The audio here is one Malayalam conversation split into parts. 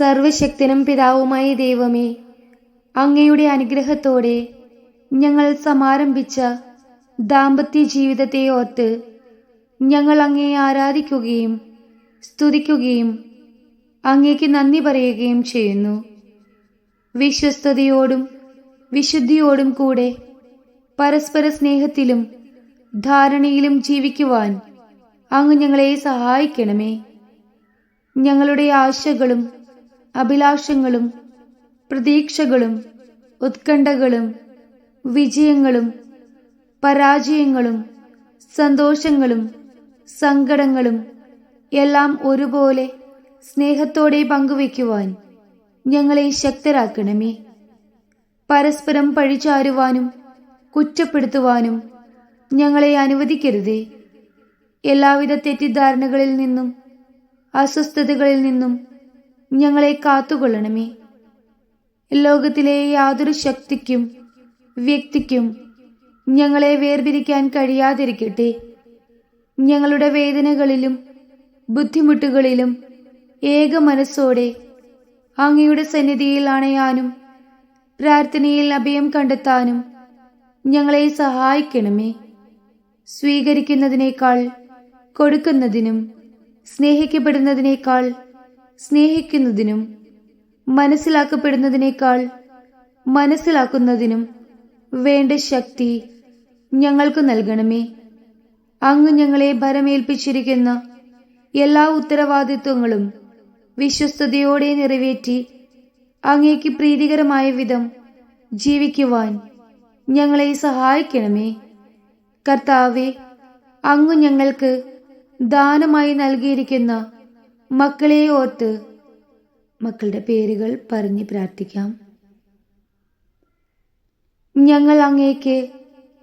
സർവശക്തനും പിതാവുമായ ദൈവമേ അങ്ങയുടെ അനുഗ്രഹത്തോടെ ഞങ്ങൾ സമാരംഭിച്ച ദാമ്പത്യ ജീവിതത്തെ ഓർത്ത് ഞങ്ങൾ അങ്ങയെ ആരാധിക്കുകയും സ്തുതിക്കുകയും അങ്ങേക്ക് നന്ദി പറയുകയും ചെയ്യുന്നു. വിശ്വസ്തയോടും വിശുദ്ധിയോടും കൂടെ പരസ്പര സ്നേഹത്തിലും ധാരണയിലും ജീവിക്കുവാൻ അങ്ങ് ഞങ്ങളെ സഹായിക്കണമേ. ഞങ്ങളുടെ ആശകളും അഭിലാഷങ്ങളും പ്രതീക്ഷകളും ഉത്കണ്ഠകളും വിജയങ്ങളും പരാജയങ്ങളും സന്തോഷങ്ങളും സങ്കടങ്ങളും എല്ലാം ഒരുപോലെ സ്നേഹത്തോടെ പങ്കുവയ്ക്കുവാൻ ഞങ്ങളെ ശക്തരാക്കണമേ. പരസ്പരം പഴിചാരുവാനും കുറ്റപ്പെടുത്തുവാനും ഞങ്ങളെ അനുവദിക്കരുതേ. എല്ലാവിധ തെറ്റിദ്ധാരണകളിൽ നിന്നും അസ്വസ്ഥതകളിൽ നിന്നും ഞങ്ങളെ കാത്തുകൊള്ളണമേ. ലോകത്തിലെ യാതൊരു ശക്തിക്കും വ്യക്തിക്കും ഞങ്ങളെ വേർപിരിക്കാൻ കഴിയാതിരിക്കട്ടെ. ഞങ്ങളുടെ വേദനകളിലും ബുദ്ധിമുട്ടുകളിലും ഏക മനസ്സോടെ അങ്ങയുടെ സന്നിധിയിൽ അണയാനും പ്രാർത്ഥനയിൽ അഭയം കണ്ടെത്താനും ഞങ്ങളെ സഹായിക്കണമേ. സ്വീകരിക്കുന്നതിനേക്കാൾ കൊടുക്കുന്നതിനും സ്നേഹിക്കപ്പെടുന്നതിനേക്കാൾ സ്നേഹിക്കുന്നതിനും മനസ്സിലാക്കപ്പെടുന്നതിനേക്കാൾ മനസ്സിലാക്കുന്നതിനും വേണ്ട ശക്തി ഞങ്ങൾക്ക് നൽകണമേ. അങ്ങ് ഞങ്ങളെ ഭരമേൽപ്പിച്ചിരിക്കുന്ന എല്ലാ ഉത്തരവാദിത്വങ്ങളും വിശ്വസ്തയോടെ നിറവേറ്റി അങ്ങേക്ക് പ്രീതികരമായ വിധം ജീവിക്കുവാൻ ഞങ്ങളെ സഹായിക്കണമേ. കർത്താവെ അങ്ങ് ഞങ്ങൾക്ക് ദാനമായി നൽകിയിരിക്കുന്ന മക്കളെ ഓർത്ത് മക്കളുടെ പേരുകൾ പറഞ്ഞ് പ്രാർത്ഥിക്കാം. ഞങ്ങൾ അങ്ങേക്ക്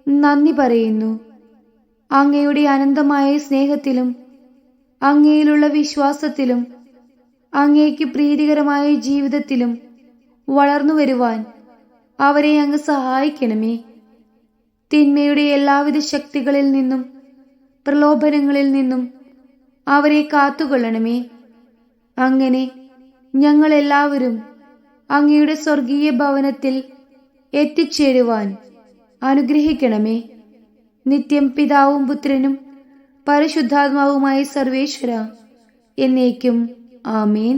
നന്ദി പറയുന്നു. അങ്ങയുടെ അനന്തമായ സ്നേഹത്തിലും അങ്ങയിലുള്ള വിശ്വാസത്തിലും അങ്ങേക്ക് പ്രീതികരമായ ജീവിതത്തിലും വളർന്നു വരുവാൻ അവരെ അങ്ങ് സഹായിക്കണമേ. തിന്മയുടെ എല്ലാവിധ ശക്തികളിൽ നിന്നും പ്രലോഭനങ്ങളിൽ നിന്നും അവരെ കാത്തുകൊള്ളണമേ. അങ്ങനെ ഞങ്ങൾ എല്ലാവരും അങ്ങയുടെ സ്വർഗീയ ഭവനത്തിൽ എത്തിച്ചേരുവാൻ അനുഗ്രഹിക്കണമേ. നിത്യം പിതാവും പുത്രനും പരിശുദ്ധാത്മാവുമായ സർവേശ്വര എന്നേക്കും ആമേൻ.